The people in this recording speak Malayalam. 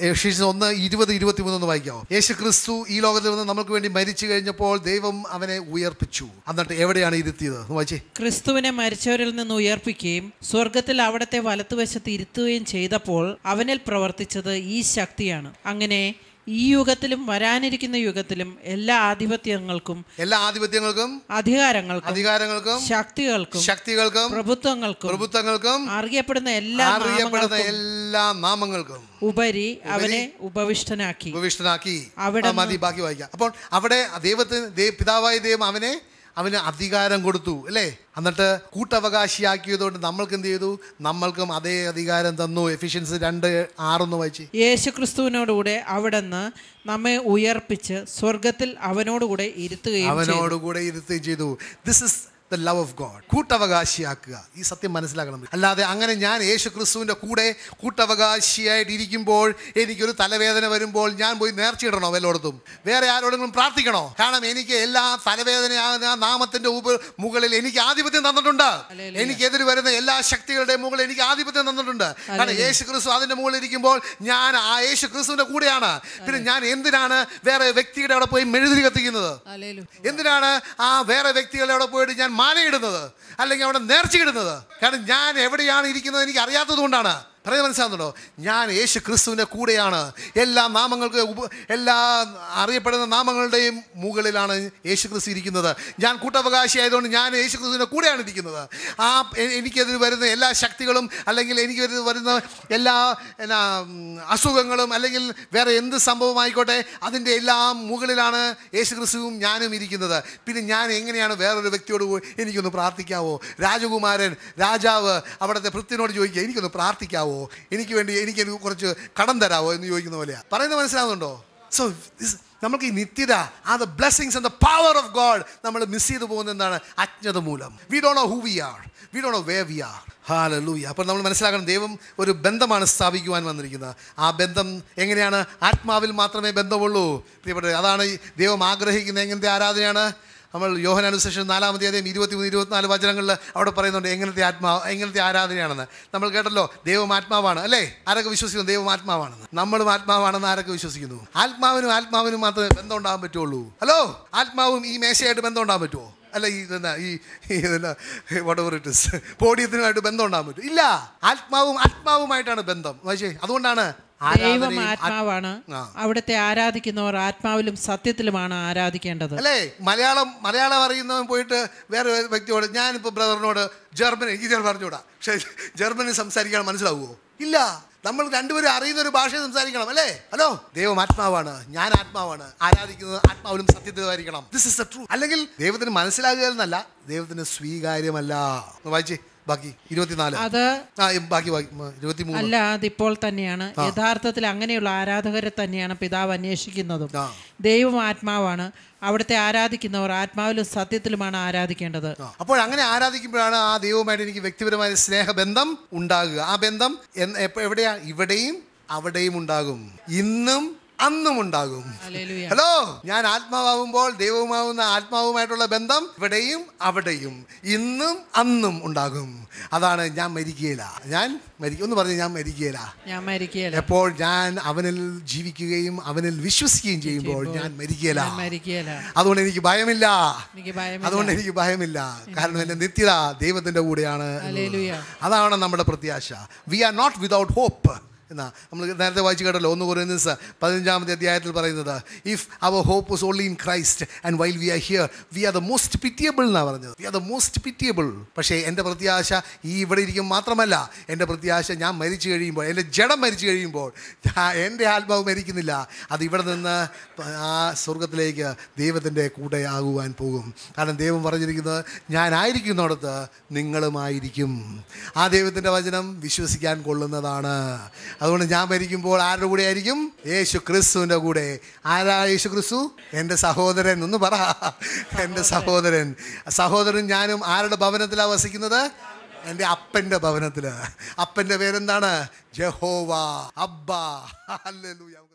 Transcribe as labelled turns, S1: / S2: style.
S1: യേശുസ് ഒന്ന് ഇരുപത് ഇരുപത്തിമൂന്ന് ഒന്ന് വായിക്കാമോ യേശു ക്രിസ്തു ഈ ലോകത്തിൽ നിന്ന് നമുക്ക് വേണ്ടി മരിച്ചു കഴിഞ്ഞപ്പോൾ ദൈവം അവനെ ഉയർപ്പിച്ചു. എന്നിട്ട് എവിടെയാണ് ഇരുത്തിയത് വായിച്ചേ.
S2: ക്രിസ്തുവിനെ മരിച്ചവരിൽ നിന്ന് ഉയർപ്പിക്കുകയും സ്വർഗത്തിൽ അവിടത്തെ വലത്തുവശത്ത് ഇരുത്തുകയും ചെയ്തപ്പോൾ അവനിൽ പ്രവർത്തിച്ചത് ഈ ശക്തിയാണ്. അങ്ങനെ ഈ യുഗത്തിലും വരാനിരിക്കുന്ന യുഗത്തിലും എല്ലാ ആധിപത്യങ്ങൾക്കും
S1: എല്ലാ ആധിപത്യങ്ങൾക്കും
S2: അധികാരങ്ങൾക്കും
S1: അധികാരങ്ങൾക്കും
S2: ശക്തികൾക്കും
S1: ശക്തികൾക്കും
S2: പ്രഭുത്വങ്ങൾക്കും
S1: പ്രഭുത്വങ്ങൾക്കും
S2: അറിയപ്പെടുന്ന എല്ലാ
S1: അറിയപ്പെടുന്ന എല്ലാ നാമങ്ങൾക്കും
S2: ഉപരി അവനെ ഉപവിഷ്ടനാക്കി.
S1: ഉപവിഷ്ടനാക്കി.
S2: അവിടെ
S1: മതി ബാക്കി വായിക്കാം. അപ്പോൾ അവിടെ ദൈവത്തിന് പിതാവായ ദൈവം അവനെ അവന് അധികാരം കൊടുത്തു അല്ലേ? എന്നിട്ട് കൂട്ടവകാശിയാക്കിയതുകൊണ്ട് നമ്മൾക്ക് എന്ത് ചെയ്തു? നമ്മൾക്കും അതേ അധികാരം തന്നു. എഫിഷ്യൻസി രണ്ട് ആറൊന്ന് വായിച്ച്.
S2: യേശുക്രിസ്തുവിനോടുകൂടെ അവിടുന്ന് നമ്മെ ഉയർപ്പിച്ച് സ്വർഗത്തിൽ അവനോടുകൂടെ ഇരുത്തുകയും
S1: അവനോടുകൂടെ ഇരുത്തുകയും ചെയ്തു. This is the love of God കൂട്ടവകാശിയാക്കുക. ഈ സത്യം മനസ്സിലാക്കണം. അല്ലാതെ അങ്ങനെ ഞാൻ യേശു ക്രിസ്തുവിന്റെ കൂടെ കൂട്ടവകാശിയായിട്ട് ഇരിക്കുമ്പോൾ എനിക്കൊരു തലവേദന വരുമ്പോൾ ഞാൻ പോയി നേർച്ചയിടണോ വല്ലയിടത്തും വേറെ ആരോടെങ്കിലും പ്രാർത്ഥിക്കണോ? കാരണം എനിക്ക് എല്ലാ തലവേദനയാകുന്ന നാമത്തിന്റെ ഉപ മുകളിൽ എനിക്ക് ആധിപത്യം തന്നിട്ടുണ്ട്. എനിക്കെതിരെ വരുന്ന എല്ലാ ശക്തികളുടെ മുകളിൽ എനിക്ക് ആധിപത്യം തന്നിട്ടുണ്ട്. കാരണം യേശു ക്രിസ്തു അതിന്റെ മുകളിൽ ഇരിക്കുമ്പോൾ ഞാൻ ആ യേശു ക്രിസ്തുവിന്റെ കൂടെയാണ്. പിന്നെ ഞാൻ എന്തിനാണ് വേറെ വ്യക്തിയുടെ അവിടെ പോയി മെഴുതിരി കത്തിക്കുന്നത്? എന്തിനാണ് ആ വേറെ വ്യക്തികളുടെ അവിടെ പോയിട്ട് ഞാൻ മാലയിടുന്നത് അല്ലെങ്കിൽ അവിടെ നേർച്ചയിടുന്നത്. കാരണം ഞാൻ എവിടെയാണ് ഇരിക്കുന്നത് എനിക്ക് അറിയാത്തത് കൊണ്ടാണ് പറയുന്നത് മനസ്സിലാകുന്നുണ്ടോ ഞാൻ യേശു ക്രിസ്തുവിന്റെ കൂടെയാണ്. എല്ലാ നാമങ്ങൾക്ക് ഉപ എല്ലാ അറിയപ്പെടുന്ന നാമങ്ങളുടെയും മുകളിലാണ് യേശു ക്രിസ്തു ഇരിക്കുന്നത്. ഞാൻ കൂട്ടവകാശി ആയതുകൊണ്ട് ഞാൻ യേശു ക്രിസ്തുവിന്റെ കൂടെയാണ് ഇരിക്കുന്നത്. ആ എനിക്കതിൽ വരുന്ന എല്ലാ ശക്തികളും അല്ലെങ്കിൽ എനിക്ക് വരുന്ന എല്ലാ എന്നാ അസുഖങ്ങളും അല്ലെങ്കിൽ വേറെ എന്ത് സംഭവമായിക്കോട്ടെ അതിന്റെ എല്ലാം മുകളിലാണ് യേശു ക്രിസ്തുവും ഞാനും ഇരിക്കുന്നത്. പിന്നെ ഞാൻ എങ്ങനെയാണ് വേറൊരു വ്യക്തിയോട് എനിക്കൊന്ന് പ്രാർത്ഥിക്കാവോ? രാജകുമാരൻ രാജാവ് അവിടുത്തെ ഭൃത്യനോട് ചോദിക്കുക എനിക്കൊന്ന് പ്രാർത്ഥിക്കാവോ? എനിക്ക് വേണ്ടി എനിക്ക് എനിക്ക് കുറച്ച് കടം തരാവോ എന്ന് ചോദിക്കുന്ന പോലെയാണ് പറയുന്നത് മനസ്സിലാവുന്നുണ്ടോ? സോ നമുക്ക് ഈ നിത്യത ആ the blessings and the power of God നമ്മൾ മിസ് ചെയ്തു പോകുന്ന എന്താണ്? അജ്ഞത മൂലം. We do know who we are we do know where we are hallelujah അപ്പോൾ നമ്മൾ മനസ്സിലാക്കണം ദൈവം ഒരു ബന്ധമാണ് സ്ഥാപിക്കുവാൻ വന്നിരിക്കുന്നത്. ആ ബന്ധം എങ്ങനെയാണ്? ആത്മാവിൽ മാത്രമേ ബന്ധമുള്ളൂ. പ്രിയപ്പെട്ടത് അതാണ് ദൈവം ആഗ്രഹിക്കുന്ന എങ്ങനത്തെ ആരാധനയാണ്? നമ്മൾ യോഹനാനുശേഷം നാലാമത്തെ അധികം ഇരുപത്തിമൂന്ന് ഇരുപത്തിനാല് വചനങ്ങളിൽ അവിടെ പറയുന്നുണ്ട് എങ്ങനത്തെ ആത്മാവ് എങ്ങനത്തെ ആരാധനയാണെന്ന്? നമ്മൾ കേട്ടല്ലോ ദൈവം ആത്മാവാണ് അല്ലേ? ആരൊക്കെ വിശ്വസിക്കുന്നു? ദൈവം ആത്മാവാണെന്ന്. നമ്മളും ആത്മാവാണെന്ന് ആരൊക്കെ വിശ്വസിക്കുന്നു? ആത്മാവിനും ആത്മാവിനും മാത്രമേ ബന്ധം ഉണ്ടാകാൻ പറ്റുള്ളൂ. ഹലോ? ആത്മാവും ഈ മേശയായിട്ട് ബന്ധം ഉണ്ടാകാൻ പറ്റുമോ? അല്ല ഈ ഇതെന്നാ ഈ വടവർ ഇറ്റ് ഇസ് പോഡിയത്തിനുമായിട്ട് ബന്ധം ഉണ്ടാകാൻ പറ്റും. ഇല്ല ആത്മാവും ആത്മാവുമായിട്ടാണ് ബന്ധം. പക്ഷേ അതുകൊണ്ടാണ്
S2: ദൈവം ആത്മാവാണ്. അവിടുത്തെ ആരാധിക്കുന്നവർ ആത്മാവിലും സത്യത്തിലുമാണ് ആരാധിക്കേണ്ടത്.
S1: അല്ലേ മലയാളം മലയാളം അറിയുന്നവൻ പോയിട്ട് വേറെ വ്യക്തിയോട് ഞാനിപ്പോൾ ബ്രദറിനോട് ജർമ്മനി ചിലപ്പോൾ പറഞ്ഞുകൂടാ. പക്ഷേ ജർമ്മനി സംസാരിക്കാൻ മനസ്സിലാവുമോ ഇല്ല. നമ്മൾ രണ്ടുപേരും അറിയുന്ന ഒരു ഭാഷ സംസാരിക്കണം അല്ലേ? ഹലോ? ദൈവം ആത്മാവാണ് ഞാൻ ആത്മാവാണ്. ആരാധിക്കുന്നത് ആത്മാവിലും സത്യത്തിലുമായിരിക്കണം ദിസ് ഇസ് ദ ട്രൂ അല്ലെങ്കിൽ ദൈവത്തിന് മനസ്സിലാകുക എന്നല്ല ദൈവത്തിന് സ്വീകാര്യമല്ല. വായിച്ചേ. ബാക്കി ഇരുപത്തിനാല്.
S2: അത്
S1: ബാക്കി ഇരുപത്തിമൂന്ന്.
S2: അല്ല അതിപ്പോൾ തന്നെയാണ്. യഥാർത്ഥത്തിൽ അങ്ങനെയുള്ള ആരാധകരെ തന്നെയാണ് പിതാവ് അന്വേഷിക്കുന്നതും. ദൈവം ആത്മാവാണ്. അവിടുത്തെ ആരാധിക്കുന്നവർ ആത്മാവിലും സത്യത്തിലുമാണ് ആരാധിക്കേണ്ടത്.
S1: അപ്പോൾ അങ്ങനെ ആരാധിക്കുമ്പോഴാണ് ആ ദൈവവുമായിട്ട് എനിക്ക് വ്യക്തിപരമായ സ്നേഹബന്ധം ഉണ്ടാകുക. ആ ബന്ധം എവിടെയാ? ഇവിടെയും അവിടെയും ഉണ്ടാകും. ഇന്നും അന്നും ഉണ്ടാകും. ഹലോ ഞാൻ ആത്മാവാകുമ്പോൾ ദൈവവുമാവുന്ന ആത്മാവുമായിട്ടുള്ള ബന്ധം ഇവിടെയും അവിടെയും ഇന്നും അന്നും ഉണ്ടാകും. അതാണ് ഞാൻ മരിക്കുകയില്ല. ഞാൻ മരിക്കും ഒന്ന് പറഞ്ഞു ഞാൻ മരിക്കുകയില്ല.
S2: ഞാൻ മരിക്കുകയില്ല.
S1: എപ്പോൾ ഞാൻ അവനിൽ ജീവിക്കുകയും അവനിൽ വിശ്വസിക്കുകയും ചെയ്യുമ്പോൾ ഞാൻ മരിക്കുകയില്ല. അതുകൊണ്ട് എനിക്ക് ഭയമില്ല. അതുകൊണ്ട് എനിക്ക് ഭയമില്ല. കാരണം എന്റെ നിത്യത ദൈവത്തിന്റെ കൂടെയാണ്. അതാണ് നമ്മുടെ പ്രത്യാശ. We are not without hope എന്നാ നമ്മൾ നേരത്തെ വായിച്ചു കേട്ടല്ലോ ഒന്ന് കുറയുന്ന പതിനഞ്ചാമത്തെ അധ്യായത്തിൽ പറയുന്നത് if our hope was only in Christ and while we are here we are the most pitiable എന്നാണ് പറഞ്ഞത്. We are the most pitiable പക്ഷേ എന്റെ പ്രത്യാശ ഈ ഇവിടെ ഇരിക്കും മാത്രമല്ല എന്റെ പ്രത്യാശ ഞാൻ മരിച്ചു കഴിയുമ്പോൾ എന്റെ ജഡം മരിച്ചു കഴിയുമ്പോൾ എന്റെ ആത്മാവ് മരിക്കുന്നില്ല. അത് ഇവിടെ നിന്ന് ആ സ്വർഗത്തിലേക്ക് ദൈവത്തിന്റെ കൂടെ ആകുവാൻ പോകും. കാരണം ദൈവം പറഞ്ഞിരിക്കുന്നത് ഞാനായിരിക്കുന്നിടത്ത് നിങ്ങളുമായിരിക്കും ആ ദൈവത്തിന്റെ വചനം വിശ്വസിക്കാൻ കൊള്ളുന്നതാണ്. അതുകൊണ്ട് ഞാൻ ഭരിക്കുമ്പോൾ ആരുടെ കൂടെ ആയിരിക്കും? യേശു ക്രിസ്തുവിന്റെ കൂടെ. ആരാ യേശു ക്രിസ്തു? എന്റെ സഹോദരൻ. ഒന്ന് പറ. എന്റെ സഹോദരൻ. സഹോദരൻ ഞാനും ആരുടെ ഭവനത്തിലാണ് വസിക്കുന്നത്? എന്റെ അപ്പന്റെ ഭവനത്തിൽ അപ്പന്റെ പേരെന്താണ്? ജഹോവ. അബ്ബ. ഹല്ലേലൂയ.